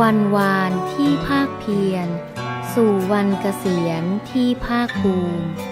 วันวานที่ภาคเพียร สู่วันเกษียณที่ภาคภูมิ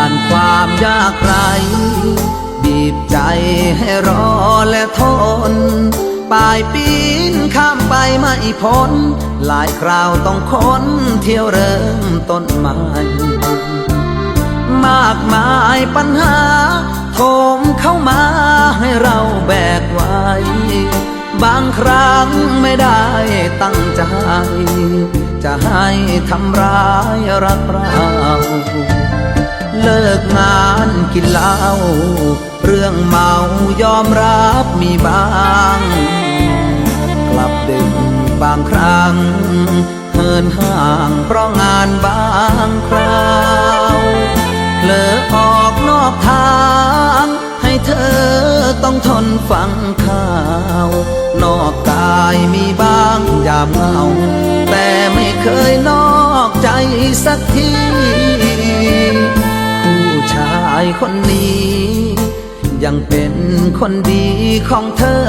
านความยากไรบีบใจให้รอและทน ปลายปีนข้ามไปไม่พ้น หลายคราวต้องค้นเที่ยวเริ่มต้นใหม่มากมายปัญหาโถมเข้ามาให้เราแบกไว้ บางครั้งไม่ได้ตั้งใจ จะให้ทำร้ายรักเรา เลิกงานกินเหล้าเรื่องเมายอมรับมีบ้าง กลับดึกบางครั้งเหินห่างเพราะงานบางคราวเลอออกนอกทางให้เธอต้องทนฟังข่าว นอกกายมีบ้างยามเหงาแต่ไม่เคยนอกใจสักทีายคนนี้ ยังเป็นคนดีของเธอ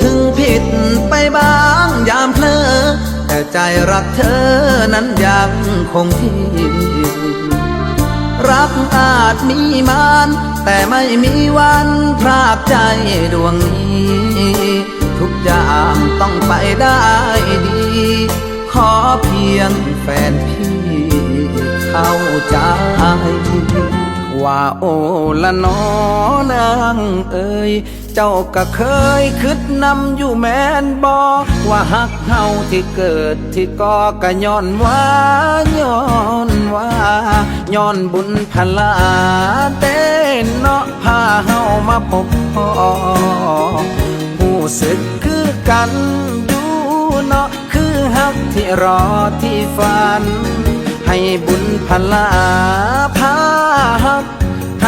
ถึงผิดไปบ้างยามเพลอแต่ใจรักเธอนั้นยังคงที่รักอาจมีมานแต่ไม่มีวันพรากใจดวงนี้ ทุกอย่างต้องไปได้ดี ขอเพียงแฟนพี่เข้าใจ ว่าโอละนอนางเอ่ยเจ้าก็เคยคิดนำอยู่แม่นบอกว่าฮักเฮาที่เกิดที่ก่อก็ย้อนว่าย้อนว่าย้อนบุญพลาเต้นเนาะพาเฮามาพบพ่อผู้สึกคือกันอยู่เนาะคือฮักที่รอที่ฝัน ให้บุญพลา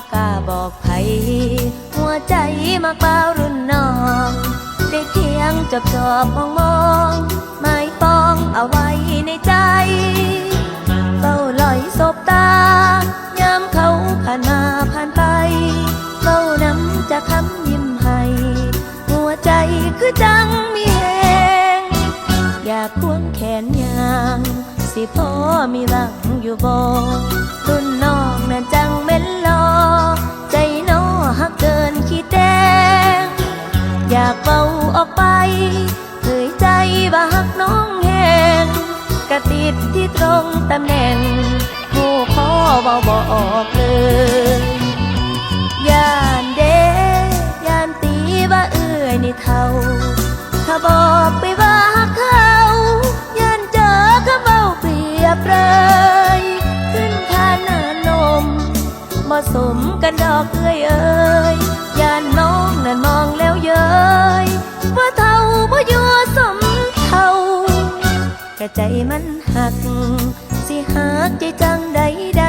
บกล้าบอกไผหัวใจมากเปล่ารุ่นน้อง ได้เคียงจบจบมองมองไม่ปองเอาไว้ในใจเฝ้าลอยศบตายามเขาผ่านมาผ่านไปเฝ้าน้ำจะคำยิ้มให้หัวใจคือจังมีแหงอยากควงแขนยางสิพ่อมีรักอยู่บ่ำแหน่งผู้พ่อเบาบอกเลยย่านเดย่านตีว่าเอื้อยนี่เท่า ถ้าบอกไปว่าเขาย่านเจอคำเบาเปรียบเลยขึ้นคานนานมมาสมกันดอกเอื้อยเอ้ยย่านน้องนั่นมองแล้วเย้ยว่าเท่าว่าอยู่สมเท่ากระใจมันหัก กใจจังใดใด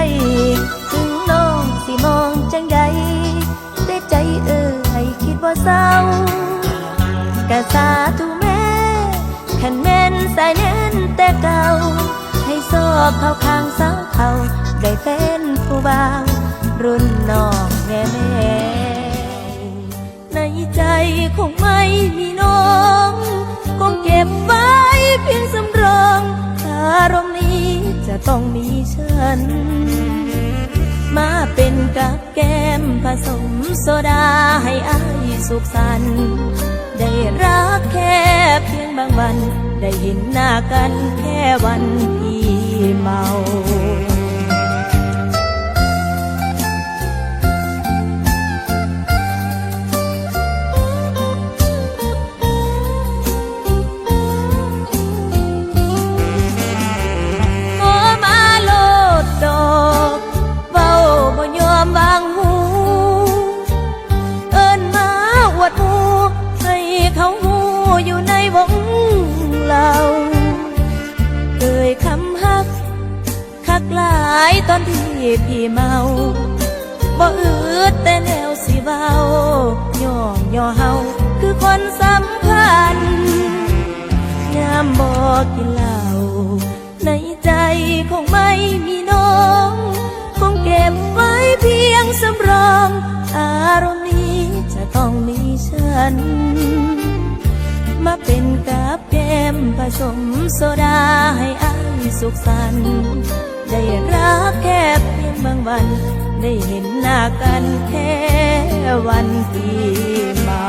ถึงน้องสิมองจังใดได้ใจเอ่ยคิดว่าเศร้ากะสาทุแม่ขันแม่นสายแน่นแต่เก่า ให้ซอกเข้าข้างสาวเขาได้เป็นผู้บ่าวรุ่นน้องแม่แม่ ต้องมีฉัน มาเป็นกับแก้มผสมโซดาให้อายสุขสันต์ได้รักแค่เพียงบางวัน ได้เห็นหน้ากันแค่วันที่เมา หลายตอนที่พี่เมาบ่อืดแต่แนวสิเบาย่องย่อเฮาคือคนสำคัญยามบอกกินเหล้าในใจคงไม่มีน้องคงเก็บไว้เพียงสำรองอารมณ์นี้จะต้องมีฉัน มาเป็นกับแก้มผสมโซดาให้อายสุขสันต์ ได้รักแค่เพียงบางวัน ได้เห็นหน้ากันแค่วันที่เมา